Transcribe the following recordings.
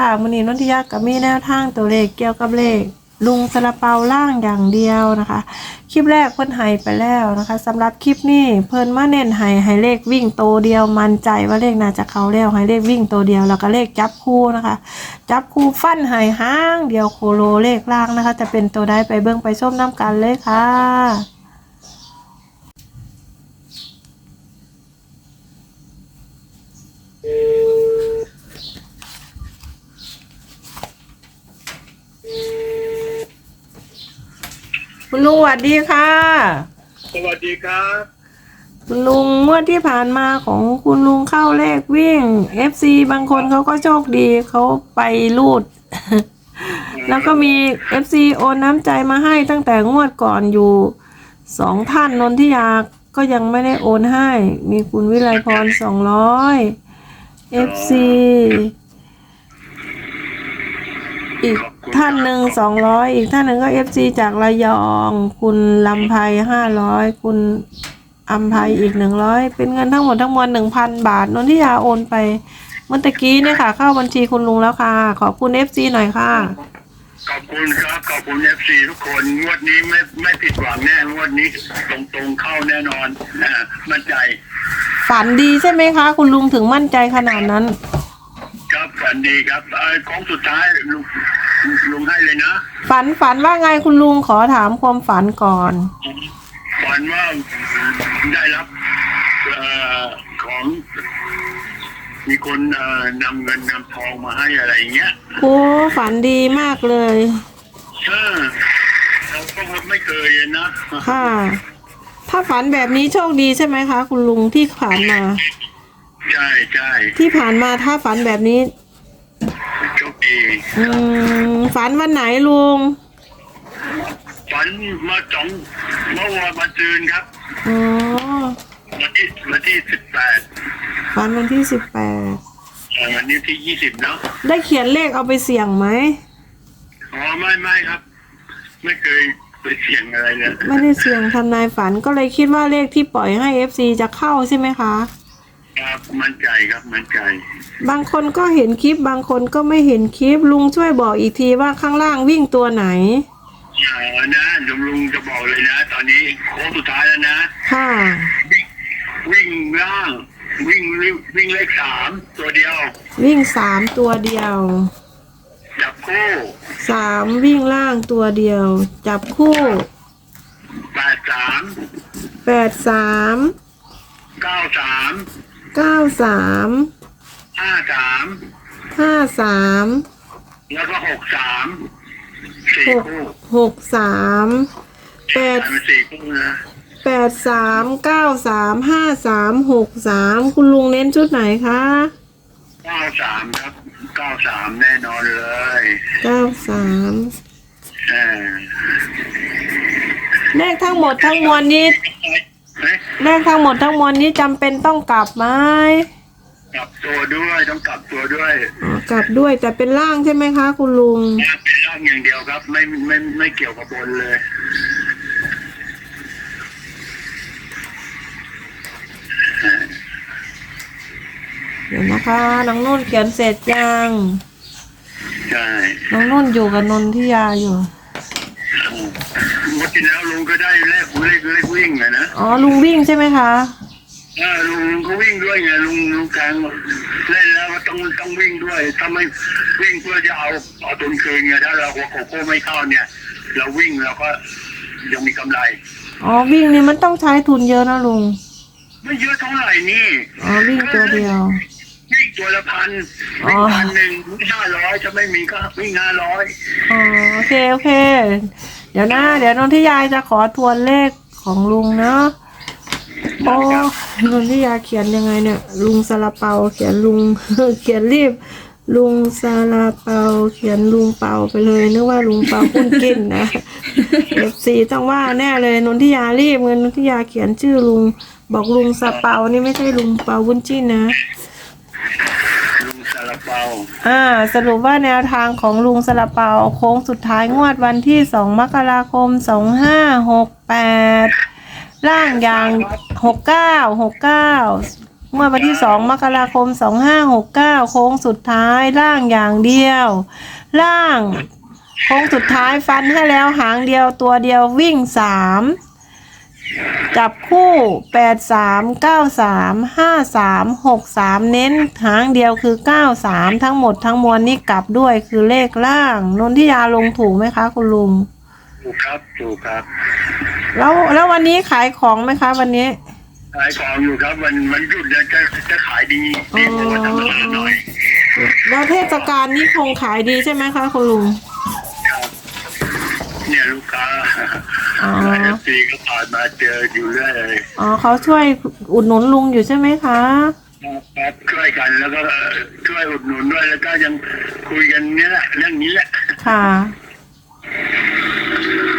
ค่ะมือนี้นนทิยากับมีแนวทางตัวเลขเกี่ยวกับเลข ลุงสลาเปาล่างอย่างเดียวนะคะ คลิปแรกเพิ่นให้ไปแล้วนะคะสำหรับคลิปนี้เพิ่นมาเน้นให้ให้เลขวิ่งโตวเดียวมั่นใจว่าเลขน่าจะเข้าแล้วให้เลขวิ่งโตวเดียวแล้วก็เลขจับคู่นะคะ จับคู่ฟันให้ห้างเดียวโคโลเลขล่างนะคะ จะเป็นตัวใดไปเบิ่งไปส้มน้ำกันเลยค่ะ คุณลุงสวัสดีค่ะ สวัสดีครับคุณลุงงวดที่ผ่านมาของคุณลุงเข้าเลขวิ่ง FC บางคนเขาก็โชคดีเขาไปรูด แล้วก็มี FC โอนน้ำใจมาให้ตั้งแต่งวดก่อนอยู่สองท่านนนทิยาก็ยังไม่ได้โอนให้ มีคุณวิไลพรสองร้อย FC อีก ท่านหนึ่งสองร้อยอีกท่านหนึ่งก็ FC จากระยอง คุณลำไพห้าร้อยคุณอัมภัยอีกหนึ่งร้อยเป็นเงินทั้งหมดทั้งมวลหนึ่งพันบาทนนทิยาโอนไปเมื่อตะกี้เนี่ยค่ะ เข้าบัญชีคุณลุงแล้วค่ะ ขอบคุณ FC หน่อยค่ะ ขอบคุณครับ ขอบคุณเอฟซีทุกคน งวดนี้ไม่ไม่ผิดหวังแน่งวดนี้ตรงตรงๆเข้าแน่นอนนะมั่นใจ ฝันดีใช่ไหมคะ คุณลุงถึงมั่นใจขนาดนั้น ครับฝันดีครับเออของสุดท้ายลุง ลุงให้เลยนะฝันฝันว่าไงคุณลุงขอถามความฝันก่อน ฝันว่าได้รับเอ่อของ มีคนเอ่อนำเงินนำทองมาให้อะไรอย่างเงี้ยโอ้ฝันดีมากเลยเออเราก็ไม่เคยนะค่ะ ถ้าฝันแบบนี้โชคดีใช่ไหมคะ คุณลุงที่ผ่านมา ใช่ใช่ที่ผ่านมาถ้าฝันแบบนี้โชคดี อืมฝันวันไหนลุง ฝันมาสองเมื่อวานมาจืนครับ อ๋อ วันที่วันที่สิบแปดฝันวันที่สิบแปด วันนี้ที่ยี่สิบเนาะได้เขียนเลขเอาไปเสี่ยงไหม อ๋อไม่ไม่ครับ ไม่เคยไปเสี่ยงอะไรเลยไม่ได้เสี่ยงทำนายฝันก็เลยคิดว่าเลขที่ปล่อยให้ FC จะเข้าใช่ไหมคะ ครับมั่นใจครับมั่นใจ บางคนก็เห็นคลิป บางคนก็ไม่เห็นคลิป ลุงช่วยบอกอีกทีว่าข้างล่างวิ่งตัวไหนอ่านะลุงลุงจะบอกเลยนะ ตอนนี้โค้งสุดท้ายแล้วนะค่ะวิ่งวิ่งล่างวิ่งวิ่งเลขสามตัวเดียว วิ่งสามตัวเดียวจับคู่สามวิ่งล่างตัวเดียว จับคู่แปดสามแปดสามเก้าสาม เก้าสามห้าสามห้าสามแล้วก็หกสามสี่หกคู่หกสามแปดเป็นสี่คู่นะแปดสามเก้าสามห้าสามหกสามคุณลุงเน้นชุดไหนคะเก้าสามครับเก้าสามแน่นอนเลยเก้าสามเออเลขทั้งหมดทั้งมวลนี้ เอ๊ะเลขทั้งหมดทั้งมวลนี้จำเป็นต้องกลับไหมกลับตัวด้วยต้องกลับตัวด้วยอ๋อกลับด้วยแต่เป็นล่างใช่ไหมคะ คุณลุง เป็นร่างอย่างเดียวครับ ไม่ไม่ไม่เกี่ยวกับบนเลย เดี๋ยวนะคะน้องนุ่นเขียนเสร็จยังใช่น้องนุ่นอยู่กับนนทิยาอยู่ เมื่อที่แล้วลุงก็ได้เลขเลขเลขวิ่งไงนะอ๋อลุงวิ่งใช่ไหมคะเออลุงลุงก็วิ่งด้วยไงลุงลุงแทงเล่นแล้วก็ต้องต้องวิ่งด้วยถ้าไม่วิ่งเพื่อจะเอาเอาตุนคืนไงถ้าเราหัวโคโค่ไม่เข้าเนี่ย เราวิ่งเราก็ยังมีกำไรอ๋อวิ่งนี่มันต้องใช้ทุนเยอะนะลุงไม่เยอะเท่าไหร่นี่อ๋อวิ่งตัวเดียววิ่งตัวละพันอ๋อวิ่งพันหนึ่งห้าร้อยถ้าไม่มีก็วิ่งห้าร้อยอ๋อโอเคโอเค เดี๋ยวนะ เดี๋ยวนนทิยาจะขอทวนเลขของลุงเนาะโอ้นนทิยาเขียนยังไงเนี่ย ลุงซาลาเปาเขียนลุงเขียนรีบ ลุงซาลาเปาเขียนลุงเปาไปเลยนึกว่าลุงเปาพุ่นกินนะเอฟซีต้องว่าแน่เลยนนทิยารีบเงินนนทิยาเขียนชื่อลุง บอกลุงซาเปานี่ไม่ใช่ลุงเปาวุ้นจิ้นนะลุงซาลา เปาอ่าสรุปว่าแนวทางของลุงสละเปาโค้งสุดท้ายงวดวันที่ 2 มกราคม 2568ร่างอย่าง 69 69งวดวันที่สองมกราคมสองห้าหกเก้าโค้งสุดท้ายล่างอย่างเดียว ล่าง โค้งสุดท้ายฟันให้แล้วหางเดียวตัวเดียววิ่งสาม จับคู่แปดสามเก้าสามห้าสามหกสามเน้นหางเดียวคือเก้าสามทั้งหมดทั้งมวลนี่กลับด้วยคือเลขล่าง นนทิยาลงถูกไหมคะคุณลุง ถูกครับ ถูกครับ แล้วแล้ววันนี้ขายของไหมคะวันนี้ ขายของอยู่ครับวันวันหยุดเนี่ยจะจะขายดีดีกว่าธรรมดาหน่อย แล้วเทศกาลนี้คงขายดีใช่ไหมคะคุณลุง อ๋อ เอฟซีก็ผ่านมาเจออยู่เรื่อยเลยอ๋อเขาช่วยอุดหนุนลุงอยู่ใช่ไหมคะ ครับช่วยกันแล้วก็ช่วยอุดหนุนด้วยแล้วก็ยังคุยกันเนี่ยแหละเรื่องนี้แหละ ค่ะ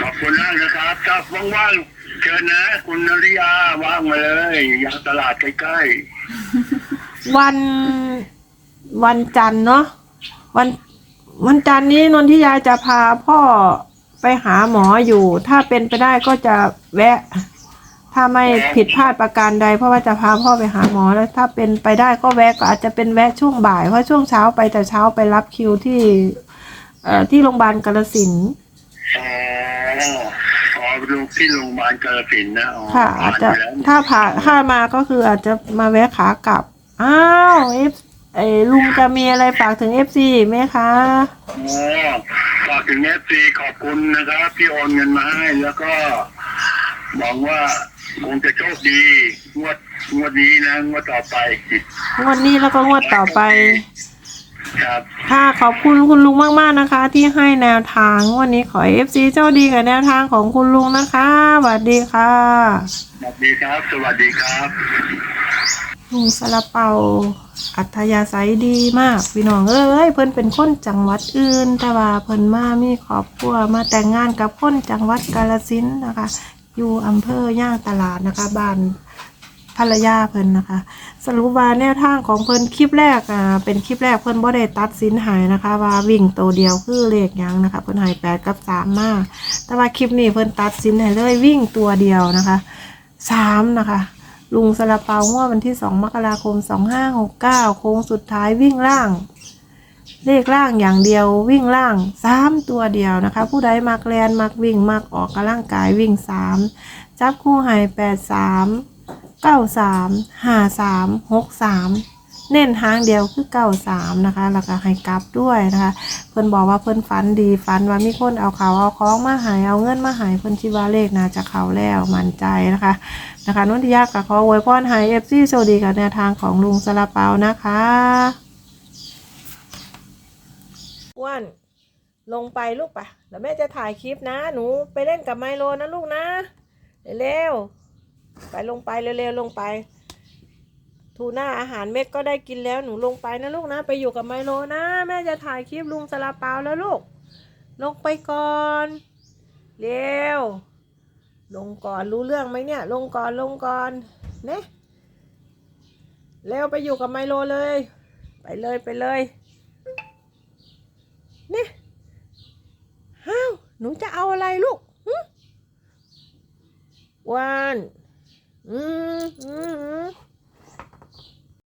ขอบคุณมากนะครับถ้าว่างๆเชิญนะ คุณนริยาว่างมาเลยอยางตลาดใกล้วันวันจันทร์เนาะวันวันจันทร์นี้นนทิยาจะพาพ่อ ไปหาหมออยู่ ถ้าเป็นไปได้ก็จะแวะ ถ้าไม่ผิดพลาดประการใด เพราะว่าจะพาพ่อไปหาหมอแล้วถ้าเป็นไปได้ก็แวะก็อาจจะเป็นแวะช่วงบ่ายเพราะช่วงเช้าไปแต่เช้าไปรับคิวที่ เอ่อที่โรงพยาบาลกาฬสินธุ์ๆอ๋ออ๋อดูที่โรงพยาบาลกาฬสินธุ์นะอ๋อค่ะอาจจะผ่นไปแล้วถ้าผ่าถ้ามาก็คืออาจจะมาแวะขากลับ อ้าวเอฟไอ้ลุงจะมีอะไรฝากถึงเอฟซีไหมคะ อ๋อ ฝากถึงเอฟซีขอบคุณนะครับที่โอนเงินมาให้ แล้วก็หวังว่าคงจะโชคดีงวดงวดนี้นะงวดต่อไป งวดนี้แล้วก็งวดต่อไป ครับ ค่ะขอบคุณคุณลุงมากๆนะคะ ที่ให้แนวทางวันนี้ขอเอฟซีเจ้าดีกับแนวทางของคุณลุงนะคะสวัสดีค่ะ สวัสดีครับ สวัสดีครับ ลุงซาลาเปา อัธยาศัยดีมาก พี่น้องเอ้ยเพิ่นเป็นคนจังหวัดอื่น แต่ว่าเพิ่นมามีครอบครัวมาแต่งงานกับคนจังหวัดกาฬสินนะคะ อยู่อำเภอย่างตลาดนะคะบ้านภรรยาเพิ่นนะคะ สรุปว่าแนวทางของเพิ่นคลิปแรกอ่าเป็นคลิปแรกเพิ่นบ่ได้ตัดสินหายนะคะ ว่าวิ่งตัวเดียวคือเลขหยังนะคะ เพิ่นหายแปดกับสามมาแต่ว่าคลิปนี้เพิ่นตัดสินให้เลยวิ่งตัวเดียวนะคะสามนะคะ ลุงสลาเปางววันที่ 2 มกราคม 2569 โค้งสุดท้ายวิ่งล่าง เลขล่างอย่างเดียววิ่งล่าง 3 ตัวเดียวนะคะ ผู้ใดมักแลนมักวิ่งมักออกกำลังกายวิ่ง 3 จับคู่ให้83 93 53 63 เน้นหางเดียวคือ93นะคะ แล้วก็ให้กลับด้วยนะคะ เพิ่อนบอกว่าเพิ่อนฝันดีฝันว่ามีคนเอาเขาวเอาของมาหายเอาเงินมาหายเพิ่อนชิวาเลขน่าจะเขาแล้วมั่นใจนะคะนะคะนุ่นทิยากกับขออวยพรให้เอฟซีโชคดีกับแนวทางของลุงสลาเปานะคะอ้วนลงไปลูกปเดี๋ยวแม่จะถ่ายคลิปนะ หนูไปเล่นกับไมโลนะลูกนะ เร็วไปลงไปเร็วๆลงไป ทูน่าอาหารเม็ดก็ได้กินแล้วหนูลงไปนะลูกนะ ไปอยู่กับไมโลนะ แม่จะถ่ายคลิปลุงสลาเปาแล้วลูก ลงไปก่อน เร็ว ลงก่อนรู้เรื่องไหมเนี่ย ลงก่อนลงก่อนเนี่ยเร็วไปอยู่กับไมโลเลย ไปเลยไปเลยเนี่ยฮ้าวหนูจะเอาอะไรลูกวานอืมอืม